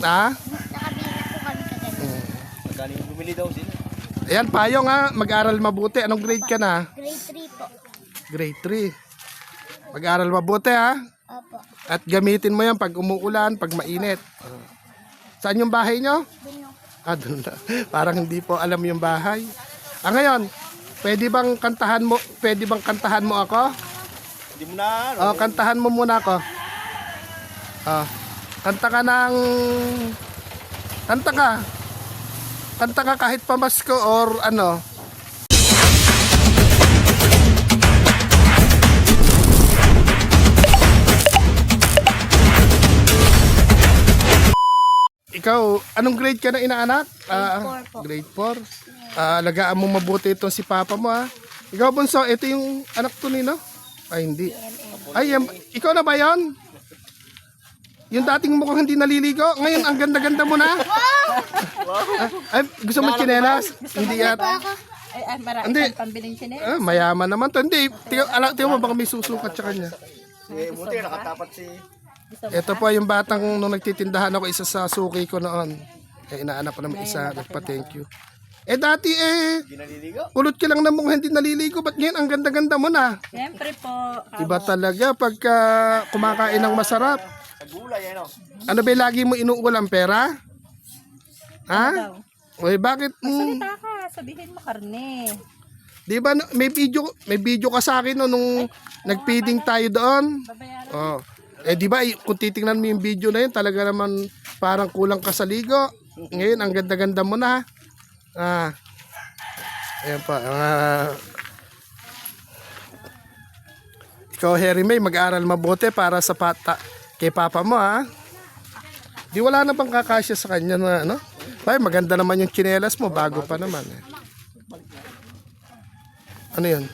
Ha? Nakabili na po kami kagabi. Magkano yung bumili daw sila? Ayan, payong ha. Mag-aral mabuti. Anong grade ka na? Grade 3 po. Grade 3. Mag-aral mabuti ha. Opo. At gamitin mo yan pag umuulan, pag mainit. Saan yung bahay nyo? Yung Ah, dun na. Parang hindi po alam yung bahay. Ah, ngayon, pwede bang kantahan mo, pwede bang kantahan mo ako? Hindi mo na ano. Oh, kantahan mo muna ako. Ah, kanta ka ng... Kanta ka. Kanta ka kahit pamasko or ano. Ikaw, anong grade ka na inaanak? Ah, four po. Grade 4. Ah, alagaan mo mabuti itong si papa mo ha. Ikaw, Bunso, ito yung anak to nino? Ay, hindi. Ay, yan- ikaw na ba yon? Yung dating mukhang hindi naliligo, ngayon ang ganda-ganda mo na. Ay, gusto mo tsinelas? Hindi yan. Ay, ay, marami Hindi. kang pambiling chinelas. Ah, mayaman naman to. Hindi, tingnan, ala, tingnan mo baka may susukat sa kanya. Eh, buti nakatapat si... Ito po yung batang nung nagtitindahan ako, isa sa suki ko noon. Eh, inaanak ko naman isa, nagpa-thank you. Eh dati eh, Hindi naliligo. kulot ka lang na mukhang hindi naliligo. Ba't ngayon ang ganda-ganda mo na? Siyempre po. Iba talaga pagka kumakain ng masarap. Nagulay, ano? Ano ba yung lagi mo inuulam pera? Ha? daw? Oy, bakit? Mm, Salita ka, sabihin mo karne. di ba no- may video may video ka sa akin no, nung nagpiding tayo doon? Babayaran. Oh. Eh di ba kung titingnan mo yung video na yun, talaga naman parang kulang ka sa ligo. Ngayon ang ganda-ganda mo na. Ah. Ayan pa. Ah. Ikaw, Harry May, mag-aral mabuti para sa pata kay papa mo, ha? Di wala na bang kakasya sa kanya na, ano? Ay, maganda naman yung tsinelas mo, bago pa naman, eh. Ano yun?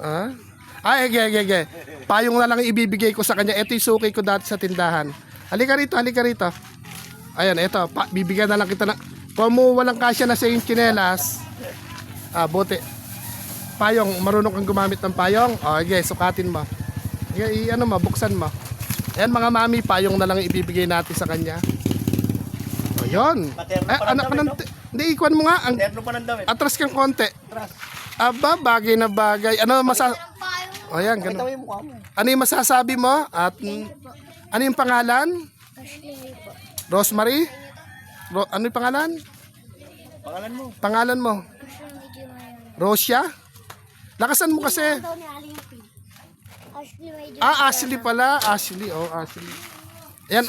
Ah? Ay, ege, ege, ege. Payong na lang ibibigay ko sa kanya. Ito yung suki ko dati sa tindahan. Halika rito, halika rito. Ayan, ito. Pa, bibigyan na lang kita na. Kung mo walang kasya na sa yung tsinelas, ah, buti. Payong, marunong kang gumamit ng payong. O, okay, sukatin mo. I, ano mo, buksan mo. Ayan, mga mami, payong na lang ibibigay natin sa kanya. O, yun. Paterno Ay, pa ng anak ka damit, ng... Hindi, ikuan mo nga. Ang, Terno pa ng damit. atras kang konti. Aba, bagay na bagay. Ano masa... O yan, ganun. mo. Ano yung masasabi mo? At ano yung pangalan? Rosemary? Ro- ano yung pangalan? Pangalan mo. Pangalan mo? Rosia? Lakasan mo kasi. Ashley medyo. Ah, Ashley pala. Ashley, oh, Ashley. Ayan,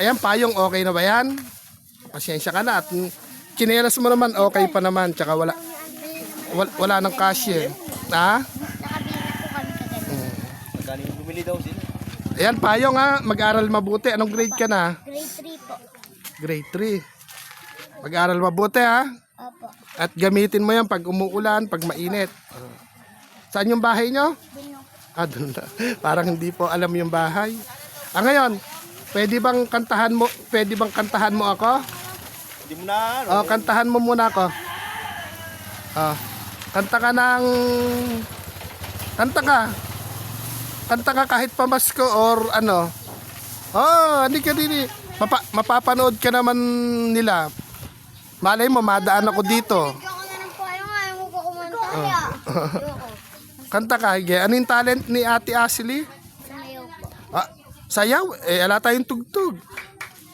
ayan, payong okay na ba yan? Pasensya ka na. At chinelas mo naman, okay pa naman. Tsaka wala, wala, wala ng cashier. Ha? Nakabili na po kami kagabi. Magkano yung bumili daw sila? Ayan, payong ha. Mag-aral mabuti. Anong grade ka na? Grade 3 po. Grade 3. Mag-aral mabuti ha. Opo. At gamitin mo yan pag umuulan, pag mainit. Saan yung bahay nyo? Yung Ah, na. Parang hindi po alam yung bahay. Ah, ngayon, pwede bang kantahan mo, pwede bang kantahan mo ako? Hindi mo na ano. Oh, kantahan mo muna ako. Ah, kanta ka ng... Kanta ka. Kanta ka kahit pamasko or ano. Oh, hindi ka din. Mapa, mapapanood ka naman nila. Malay mo, madaan ako dito. Ko na ng payo nga. Ayaw mo pa kumanta niya. Kanta ka, hige. Ano yung talent ni Ate Ashley? Sumayaw po. Ah, sayaw. Eh, ala tayong tugtog.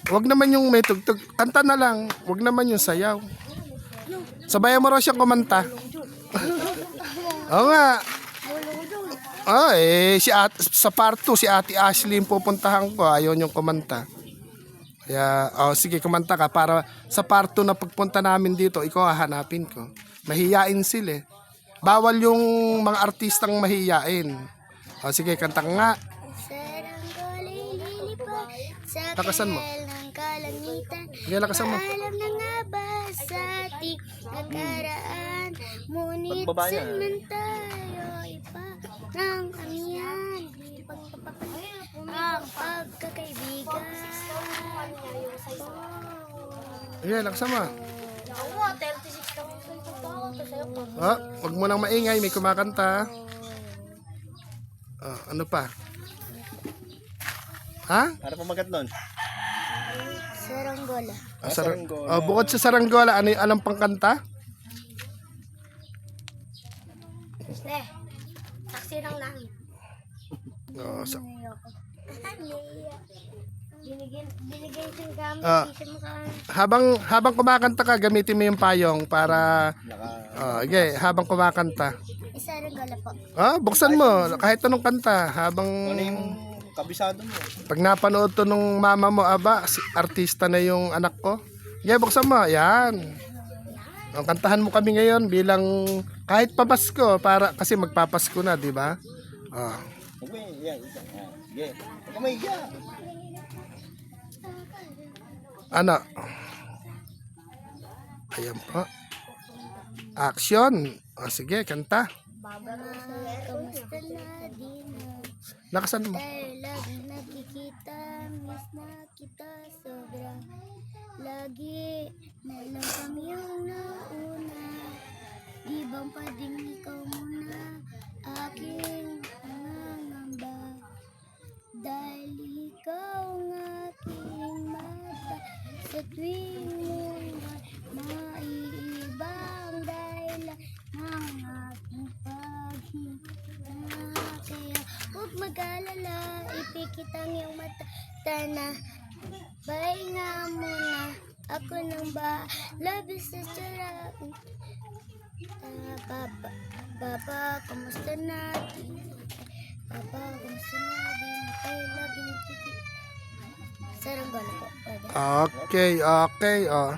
Huwag naman yung may tugtog. Kanta na lang. Huwag naman yung sayaw. Sabayan mo raw siyang kumanta. Oo nga. Ah, eh, si at, sa part 2, si Ate Ashley yung pupuntahan ko. Ayaw niyong kumanta. Kaya, oh, sige, kumanta ka para sa part 2 na pagpunta namin dito, ikaw hahanapin ko. Mahiyain sila eh. Bawal yung mga artistang mahiyain. Oh, sige, kanta ka nga. Lakasan mo. Sige, lakasan mo. Alam na nga ba sa ating nakaraan Ngunit Pagbaba niya. saan man tayo iba ng amihan ang pagkakaibigan Sige, lakasan mo. Ako, 36 na po sa'yo pa. Oh, wag mo nang maingay, may kumakanta. Oh, ano pa? Ha? Ano pa magat nun? Saranggola. Ah, sarang- oh, bukod sa saranggola, ano yung alam pang kanta? Le, taksi lang namin. Oh, sa- Binigyan, binigyan siyang gamit. Ah. Hindi siya maka... habang habang kumakanta ka, gamitin mo yung payong para oh, okay, habang kumakanta. Isa rin gala po. Ah, buksan mo kahit anong kanta habang ano yung kabisado mo? pag napanood to nung mama mo, aba, si artista na yung anak ko. Yeah, buksan mo. Yan. Ang kantahan mo kami ngayon bilang kahit pa Pasko para kasi magpapasko na, di ba? Ah. Mo yan. Yan. yan. Sige. Huwag ka mahiya. Ano? Ayan po. Action. O sige, kanta. Baba kamusta na din mo? Lagi nakikita, miss na kita sobra. Lagi na lang kami yung nauna. Di bang pwedeng ikaw sa tuwing muna maiibang dahilan ng aking paghinga. Kaya huwag mag-alala, ipikit ang iyong mata na Pahinga muna, ako nang ba labis sa tsara. Ah, Papa, Papa, kamusta na? Papa, kamusta na? Di na tayo lagi. Sarang gala po. Pwede. Okay, okay. Oh.